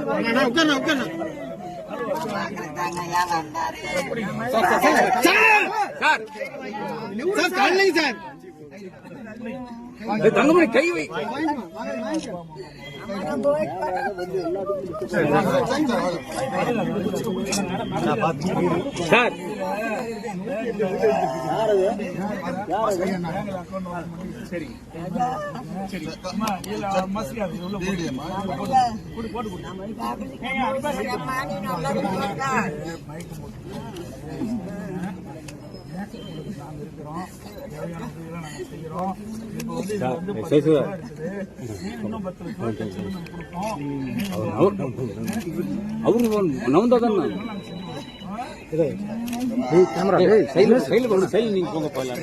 உட்கார்ண்ணா உட்கார்ண்ணா sir sir காலைங்க sir Thangamani கை வை. சார். அவரு நவந்தா தானே சைடில் சைடில் கொண்டு சைடில் நீங்கள் போங்க போகலாம்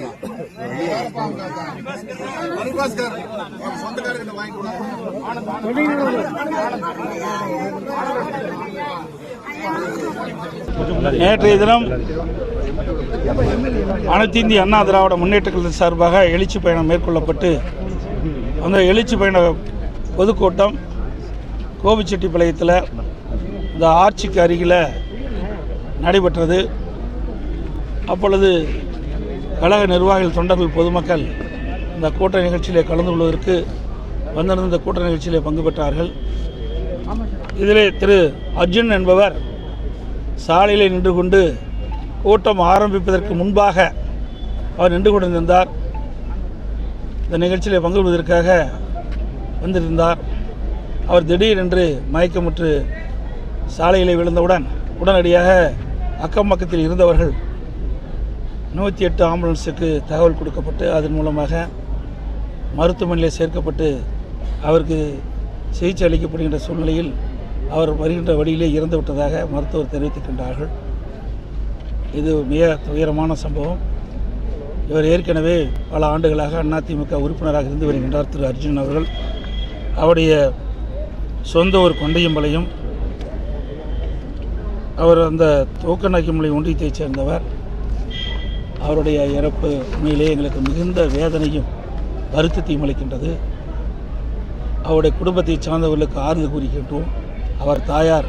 நேற்றைய தினம் அனைத்து இந்திய அண்ணா திராவிட முன்னேற்றங்கள் சார்பாக எழுச்சி பயணம் மேற்கொள்ளப்பட்டு அந்த எழுச்சி பயண பொதுக்கூட்டம் கோபிச்செட்டிப்பாளையத்தில் இந்த ஆட்சிக்கு அருகில் நடைபெற்றது. அப்பொழுது கழக நிர்வாகிகள் தொண்டர்கள் பொதுமக்கள் இந்த கூட்ட நிகழ்ச்சியிலே கலந்து கொள்வதற்கு வந்திருந்த இந்த கூட்ட நிகழ்ச்சியிலே பங்கு பெற்றார்கள். இதிலே திரு அர்ஜுன் என்பவர் சாலையில் நின்று கொண்டு கூட்டம் ஆரம்பிப்பதற்கு முன்பாக அவர் நின்று கொண்டிருந்தார். இந்த நிகழ்ச்சியில் பங்கு கொள்வதற்காக வந்திருந்தார். அவர் திடீரென்று மயக்கமுற்று சாலையில் விழுந்தவுடன் உடனடியாக அக்கம் பக்கத்தில் இருந்தவர்கள் நூற்றி எட்டு ஆம்புலன்ஸுக்கு தகவல் கொடுக்கப்பட்டு அதன் மூலமாக மருத்துவமனையில் சேர்க்கப்பட்டு அவருக்கு சிகிச்சை அளிக்கப்படுகின்ற சூழ்நிலையில் அவர் வருகின்ற வழியிலே இறந்து விட்டதாக மருத்துவர் தெரிவித்திருக்கின்றார்கள். இது மிக துயரமான சம்பவம். இவர் ஏற்கனவே பல ஆண்டுகளாக அதிமுக உறுப்பினராக இருந்து வருகின்றார் திரு அர்ஜுன் அவர்கள். அவருடைய சொந்த ஒரு கொண்டையம்பலையும் அவர் அந்த தூக்கநாயக்கமலை ஒன்றியத்தைச் சேர்ந்தவர். அவருடைய இறப்பு உண்மையிலே எங்களுக்கு மிகுந்த வேதனையும் வருத்தத்தையும் அளிக்கின்றது. அவருடைய குடும்பத்தை சார்ந்தவர்களுக்கு ஆறுதல் கூறுகின்றோம். அவர் தாயார்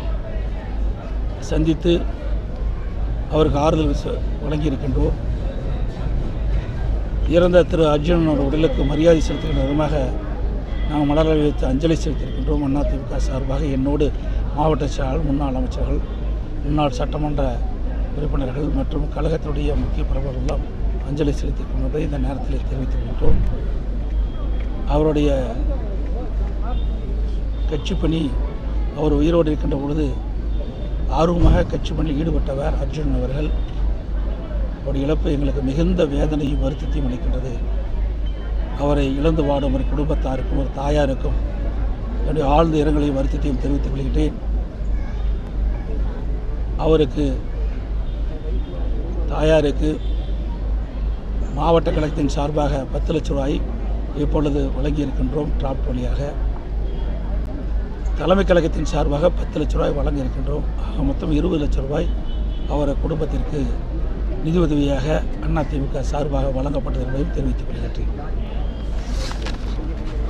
சந்தித்து அவருக்கு ஆறுதல் ச- வழங்கியிருக்கின்றோம். இறந்த திரு அர்ஜுனனோட உடலுக்கு மரியாதை செலுத்துகின்ற விதமாக நாங்கள் மலர் வைத்து அஞ்சலி செலுத்தியிருக்கின்றோம். அதிமுக சார்பாக என்னோடு மாவட்ட செயலாளர் முன்னாள் அமைச்சர்கள் முன்னாள் சட்டமன்ற உறுப்பினர்கள் மற்றும் கழகத்தினுடைய முக்கிய பிரபலங்களும் அஞ்சலி செலுத்தியிருக்கின்றதை இந்த நேரத்தில் தெரிவித்திருக்கின்றோம் அவருடைய கட்சி பணி அவர் உயிரோடு இருக்கின்ற பொழுது ஆர்வமாக கட்சி பணியில் ஈடுபட்டவர் அர்ஜுன் அவர்கள். அவருடைய இழப்பு எங்களுக்கு மிகுந்த வேதனையும் வருத்தத்தையும் அளிக்கின்றது. அவரை இழந்து வாடும் ஒரு குடும்பத்தாருக்கும் ஒரு தாயாருக்கும் என்னுடைய ஆழ்ந்த இரங்கலையும் வருத்தத்தையும் தெரிவித்துக் கொள்கிறேன் அவருக்கு தாயாருக்கு மாவட்ட கழகத்தின் சார்பாக பத்து லட்ச ரூபாய் இப்பொழுது வழங்கியிருக்கின்றோம் டிராப்ட் வழியாக. தலைமை கழகத்தின் சார்பாக பத்து லட்ச ரூபாய் வழங்க இருக்கின்றோம். ஆக மொத்தம் இருபது லட்ச ரூபாய் அவர குடும்பத்திற்கு நிதியுதவியாக அதிமுக சார்பாக வழங்கப்பட்டது என்பதையும் தெரிவித்துக் கொள்கின்றேன்.